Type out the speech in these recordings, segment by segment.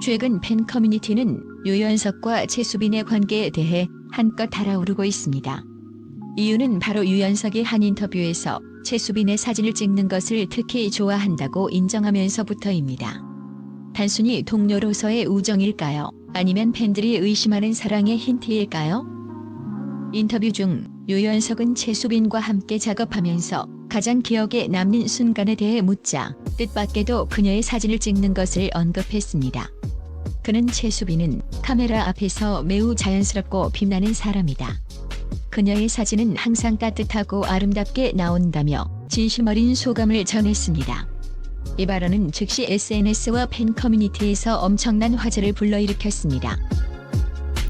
최근 팬 커뮤니티는 유연석과 최수빈의 관계에 대해 한껏 달아오르고 있습니다. 이유는 바로 유연석이 한 인터뷰에서 최수빈의 사진을 찍는 것을 특히 좋아한다고 인정하면서부터입니다. 단순히 동료로서의 우정일까요? 아니면 팬들이 의심하는 사랑의 힌트일까요? 인터뷰 중 유연석은 최수빈과 함께 작업하면서 가장 기억에 남는 순간에 대해 묻자 뜻밖에도 그녀의 사진을 찍는 것을 언급했습니다. 그는 최수빈은 카메라 앞에서 매우 자연스럽고 빛나는 사람이다. 그녀의 사진은 항상 따뜻하고 아름답게 나온다며 진심 어린 소감을 전했습니다. 이 발언은 즉시 SNS와 팬 커뮤니티에서 엄청난 화제를 불러일으켰습니다.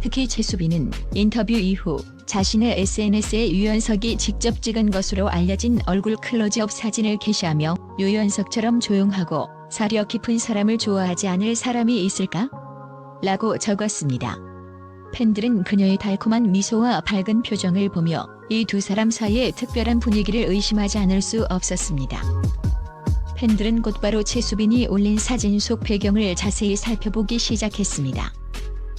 특히 최수빈은 인터뷰 이후 자신의 SNS에 유연석이 직접 찍은 것으로 알려진 얼굴 클로즈업 사진을 게시하며 유연석처럼 조용하고 사려 깊은 사람을 좋아하지 않을 사람이 있을까? 라고 적었습니다. 팬들은 그녀의 달콤한 미소와 밝은 표정을 보며 이 두 사람 사이의 특별한 분위기를 의심하지 않을 수 없었습니다. 팬들은 곧바로 최수빈이 올린 사진 속 배경을 자세히 살펴보기 시작했습니다.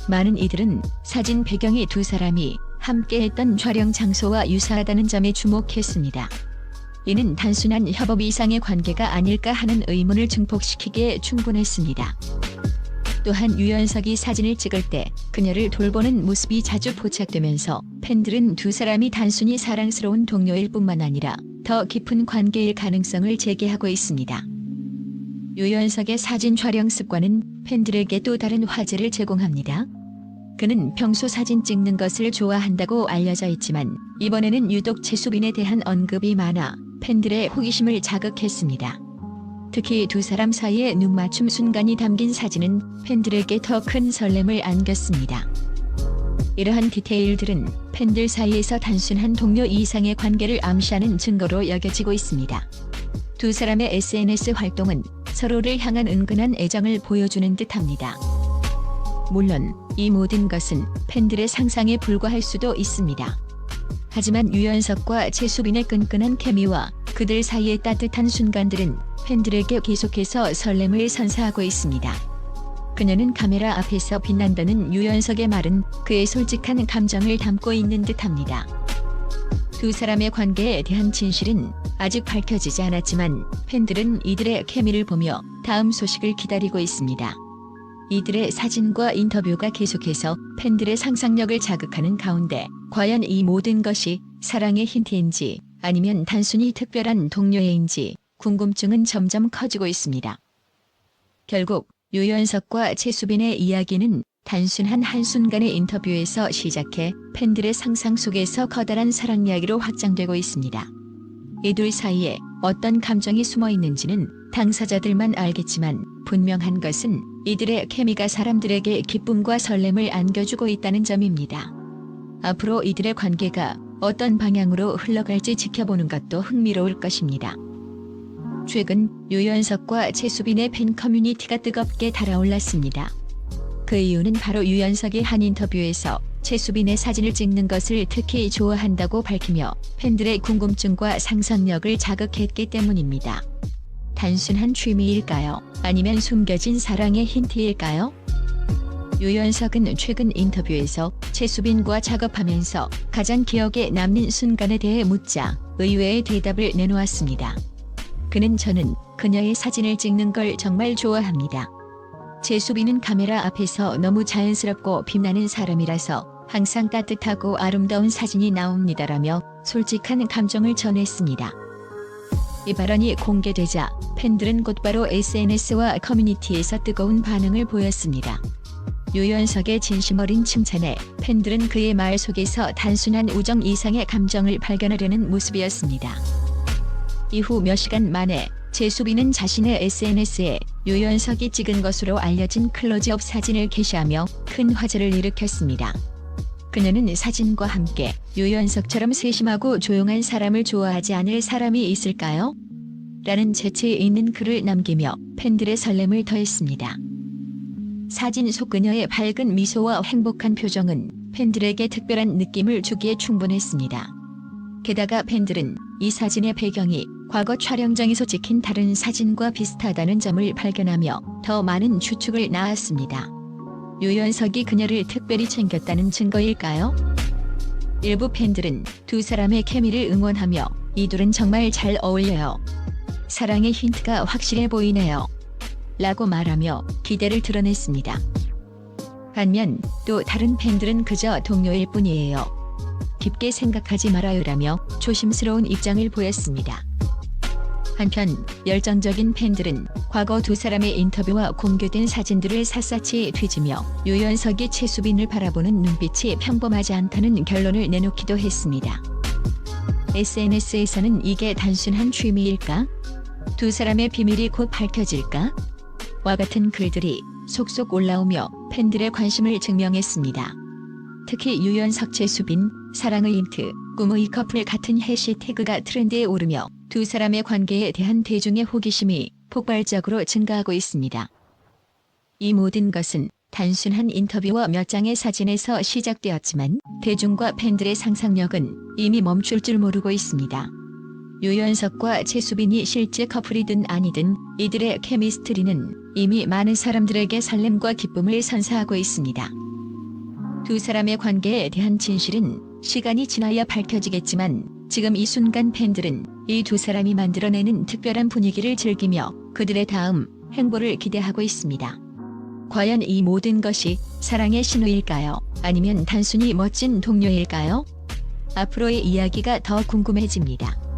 많은 이들은 사진 배경이 두 사람이 함께했던 촬영 장소와 유사하다는 점에 주목했습니다. 이는 단순한 협업 이상의 관계가 아닐까 하는 의문을 증폭시키기에 충분했습니다. 또한 유연석이 사진을 찍을 때 그녀를 돌보는 모습이 자주 포착되면서 팬들은 두 사람이 단순히 사랑스러운 동료일 뿐만 아니라 더 깊은 관계일 가능성을 제기하고 있습니다. 유연석의 사진 촬영 습관은 팬들에게 또 다른 화제를 제공합니다. 그는 평소 사진 찍는 것을 좋아한다고 알려져 있지만 이번에는 유독 최수빈에 대한 언급이 많아 팬들의 호기심을 자극했습니다. 특히 두 사람 사이의 눈맞춤 순간이 담긴 사진은 팬들에게 더 큰 설렘을 안겼습니다. 이러한 디테일들은 팬들 사이에서 단순한 동료 이상의 관계를 암시하는 증거로 여겨지고 있습니다. 두 사람의 SNS 활동은 서로를 향한 은근한 애정을 보여주는 듯합니다. 물론 이 모든 것은 팬들의 상상에 불과할 수도 있습니다. 하지만 유연석과 최수빈의 끈끈한 케미와 그들 사이의 따뜻한 순간들은 팬들에게 계속해서 설렘을 선사하고 있습니다. 그녀는 카메라 앞에서 빛난다는 유연석의 말은 그의 솔직한 감정을 담고 있는 듯합니다. 두 사람의 관계에 대한 진실은 아직 밝혀지지 않았지만 팬들은 이들의 케미를 보며 다음 소식을 기다리고 있습니다. 이들의 사진과 인터뷰가 계속해서 팬들의 상상력을 자극하는 가운데 과연 이 모든 것이 사랑의 힌트인지 아니면 단순히 특별한 동료애인지 궁금증은 점점 커지고 있습니다. 결국 유연석과 최수빈의 이야기는 단순한 한순간의 인터뷰에서 시작해 팬들의 상상 속에서 커다란 사랑 이야기로 확장되고 있습니다. 이 둘 사이에 어떤 감정이 숨어 있는지는 당사자들만 알겠지만 분명한 것은 이들의 케미가 사람들에게 기쁨과 설렘을 안겨주고 있다는 점입니다. 앞으로 이들의 관계가 어떤 방향으로 흘러갈지 지켜보는 것도 흥미로울 것입니다. 최근 유연석과 최수빈의 팬 커뮤니티가 뜨겁게 달아올랐습니다. 그 이유는 바로 유연석이 한 인터뷰에서 최수빈의 사진을 찍는 것을 특히 좋아한다고 밝히며 팬들의 궁금증과 상상력을 자극했기 때문입니다. 단순한 취미일까요? 아니면 숨겨진 사랑의 힌트일까요? 유연석은 최근 인터뷰에서 최수빈과 작업하면서 가장 기억에 남는 순간에 대해 묻자 의외의 대답을 내놓았습니다. 그는 저는 그녀의 사진을 찍는 걸 정말 좋아합니다. 최수빈은 카메라 앞에서 너무 자연스럽고 빛나는 사람이라서 항상 따뜻하고 아름다운 사진이 나옵니다라며 솔직한 감정을 전했습니다. 이 발언이 공개되자 팬들은 곧바로 SNS와 커뮤니티에서 뜨거운 반응을 보였습니다. 유연석의 진심 어린 칭찬에 팬들은 그의 말 속에서 단순한 우정 이상의 감정을 발견하려는 모습이었습니다. 이후 몇 시간 만에 제수빈은 자신의 SNS에 유연석이 찍은 것으로 알려진 클로즈업 사진을 게시하며 큰 화제를 일으켰습니다. 그녀는 사진과 함께 유연석처럼 세심하고 조용한 사람을 좋아하지 않을 사람이 있을까요? 라는 재치 있는 글을 남기며 팬들의 설렘을 더했습니다. 사진 속 그녀의 밝은 미소와 행복한 표정은 팬들에게 특별한 느낌을 주기에 충분했습니다. 게다가 팬들은 이 사진의 배경이 과거 촬영장에서 찍힌 다른 사진과 비슷하다는 점을 발견하며 더 많은 추측을 낳았습니다. 유연석이 그녀를 특별히 챙겼다는 증거일까요? 일부 팬들은 두 사람의 케미를 응원하며 이 둘은 정말 잘 어울려요. 사랑의 힌트가 확실해 보이네요. 라고 말하며 기대를 드러냈습니다. 반면 또 다른 팬들은 그저 동료일 뿐이에요. 깊게 생각하지 말아요라며 조심스러운 입장을 보였습니다. 한편 열정적인 팬들은 과거 두 사람의 인터뷰와 공개된 사진들을 샅샅이 뒤지며 유연석이 최수빈을 바라보는 눈빛이 평범하지 않다는 결론을 내놓기도 했습니다. SNS에서는 이게 단순한 취미일까? 두 사람의 비밀이 곧 밝혀질까? 와 같은 글들이 속속 올라오며 팬들의 관심을 증명했습니다. 특히 유연석 최수빈, 사랑의 힌트, 꿈의 커플 같은 해시태그가 트렌드에 오르며 두 사람의 관계에 대한 대중의 호기심이 폭발적으로 증가하고 있습니다. 이 모든 것은 단순한 인터뷰와 몇 장의 사진에서 시작되었지만 대중과 팬들의 상상력은 이미 멈출 줄 모르고 있습니다. 유연석과 최수빈이 실제 커플이든 아니든 이들의 케미스트리는 이미 많은 사람들에게 설렘과 기쁨을 선사하고 있습니다. 두 사람의 관계에 대한 진실은 시간이 지나야 밝혀지겠지만 지금 이 순간 팬들은 이 두 사람이 만들어내는 특별한 분위기를 즐기며 그들의 다음 행보를 기대하고 있습니다. 과연 이 모든 것이 사랑의 신호일까요? 아니면 단순히 멋진 동료일까요? 앞으로의 이야기가 더 궁금해집니다.